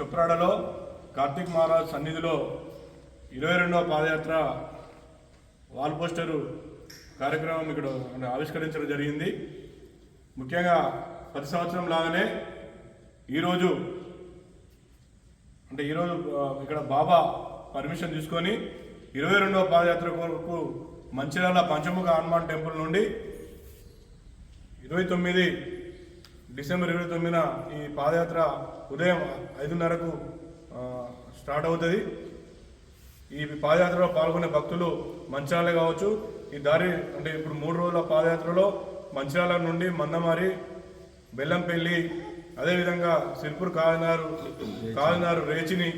చొప్రాడలో కార్తీక్ మహారాజ్ సన్నిధిలో ఇరవై రెండవ పాదయాత్ర వాల్ పోస్టరు కార్యక్రమం ఇక్కడ ఆవిష్కరించడం జరిగింది. ముఖ్యంగా ప్రతి సంవత్సరం లాగానే ఈరోజు అంటే ఈరోజు ఇక్కడ బాబా పర్మిషన్ తీసుకొని ఇరవై రెండవ పాదయాత్ర కొరకు మంచిర్యాల పంచముఖ హనుమాన్ టెంపుల్ నుండి ఇరవై తొమ్మిది డిసెంబర్ ఇరవై తొమ్మిదిన ఈ పాదయాత్ర ఉదయం ఐదున్నరకు స్టార్ట్ అవుతుంది. ఈ పాదయాత్రలో పాల్గొనే భక్తులు మంచిర్యాల కావచ్చు ఈ దారి అంటే ఇప్పుడు మూడు రోజుల పాదయాత్రలో మంచిర్యాల నుండి మందమారి బెల్లంపల్లి అదేవిధంగా సిర్పూర్ కాలినారు కాలినారు రేచిని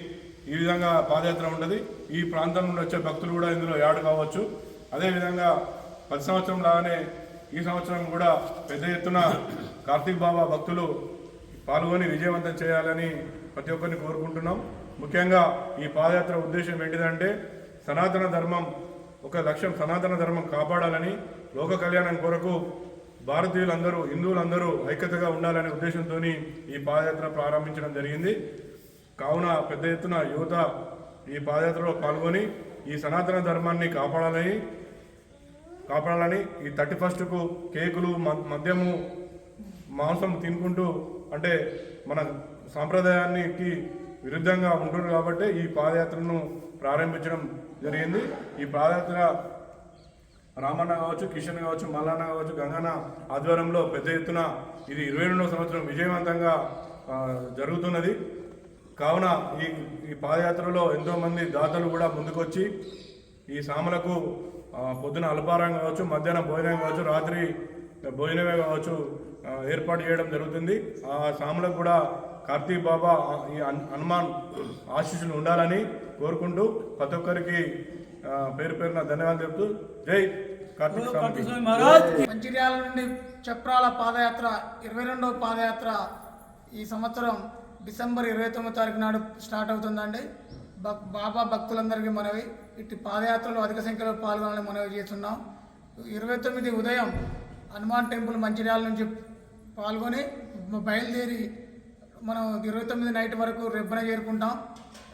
ఈ విధంగా పాదయాత్ర ఉంటుంది. ఈ ప్రాంతం నుండి వచ్చే భక్తులు కూడా ఇందులో యాడ్ కావచ్చు. అదేవిధంగా పది సంవత్సరం లాగానే ఈ సంవత్సరం కూడా పెద్ద ఎత్తున కార్తీక్ బాబా భక్తులు పాల్గొని విజయవంతం చేయాలని ప్రతి ఒక్కరిని కోరుకుంటున్నాం. ముఖ్యంగా ఈ పాదయాత్ర ఉద్దేశం ఏంటిదంటే సనాతన ధర్మం ఒక లక్ష్యం సనాతన ధర్మం కాపాడాలని లోక కళ్యాణం కొరకు భారతీయులందరూ హిందువులందరూ ఐక్యతగా ఉండాలనే ఉద్దేశంతో ఈ పాదయాత్ర ప్రారంభించడం జరిగింది. కావున పెద్ద ఎత్తున యువత ఈ పాదయాత్రలో పాల్గొని ఈ సనాతన ధర్మాన్ని కాపాడాలని కాపాడాలని ఈ థర్టీ ఫస్ట్కు కేకులు మద్యము మాంసం తినుకుంటూ అంటే మన సాంప్రదాయానికి విరుద్ధంగా ఉంటుంది కాబట్టి ఈ పాదయాత్రను ప్రారంభించడం జరిగింది. ఈ పాదయాత్ర రామన్న కావచ్చు కిషన్ కావచ్చు మల్లన్న కావచ్చు గంగన్న ఆధ్వర్యంలో పెద్ద ఎత్తున ఇది ఇరవై రెండవ సంవత్సరం విజయవంతంగా జరుగుతున్నది. కావున ఈ ఈ పాదయాత్రలో ఎంతోమంది దాతలు కూడా ముందుకొచ్చి ఈ సామలకు పొద్దున అల్పారం కావచ్చు మధ్యాహ్నం భోజనం కావచ్చు రాత్రి భోజనమే కావచ్చు ఏర్పాటు చేయడం జరుగుతుంది. ఆ సాములకు కూడా కార్తీక్ బాబా ఈ హన్- హనుమాన్ ఆశీస్సులు ఉండాలని కోరుకుంటూ ప్రతి ఒక్కరికి పేరు పేరున ధన్యవాదాలు చెప్తూ జై కార్తీక్ మంచిర్యాల నుండి చప్రాల పాదయాత్ర ఇరవై రెండవ పాదయాత్ర ఈ సంవత్సరం డిసెంబర్ ఇరవై తొమ్మిది తారీఖు నాడు స్టార్ట్ అవుతుందండి. బాబా భక్తులందరికీ మనవి ఇట్టి పాదయాత్రలో అధిక సంఖ్యలో పాల్గొనాలని మనవి చేస్తున్నాం. ఇరవై తొమ్మిది ఉదయం హనుమాన్ టెంపుల్ మంచిర్యాల నుంచి పాల్గొని బయలుదేరి మనం ఇరవై తొమ్మిది నైట్ వరకు రెబ్బన చేరుకుంటాం.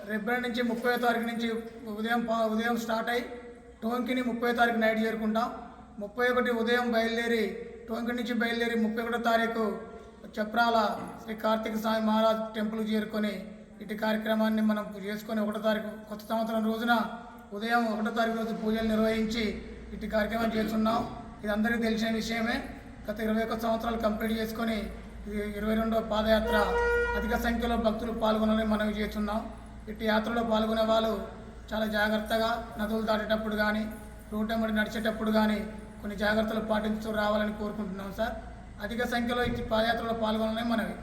రెబ్బన నుంచి ముప్పై తారీఖు నుంచి ఉదయం పా- ఉదయం స్టార్ట్ అయ్యి టోంకిని ముప్పై తారీఖు నైట్ చేరుకుంటాం. ముప్పై ఒకటి ఉదయం బయలుదేరి టోంకి నుంచి బయలుదేరి ముప్పై ఒకటో తారీఖు చప్రాల శ్రీ కార్తీక స్వామి మహారాజ్ టెంపుల్ చేరుకొని ఇటు కార్యక్రమాన్ని మనం చేసుకొని ఒకటో తారీఖు కొత్త సంవత్సరం రోజున ఉదయం ఒకటో తారీఖు రోజు పూజలు నిర్వహించి ఇటు కార్యక్రమం చేస్తున్నాం. ఇది అందరికీ తెలిసిన విషయమే. గత ఇరవై ఒక్క సంవత్సరాలు కంప్లీట్ చేసుకొని ఇది ఇరవై రెండవ పాదయాత్ర అధిక సంఖ్యలో భక్తులు పాల్గొనాలని మనవి చేస్తున్నాం. ఇటు యాత్రలో పాల్గొనే వాళ్ళు చాలా జాగ్రత్తగా నదులు దాటేటప్పుడు కానీ రోడ్డు వెంబడి నడిచేటప్పుడు కానీ కొన్ని జాగ్రత్తలు పాటించుతూ రావాలని కోరుకుంటున్నాం సార్. అధిక సంఖ్యలో ఇటు పాదయాత్రలో పాల్గొనాలని మనవి.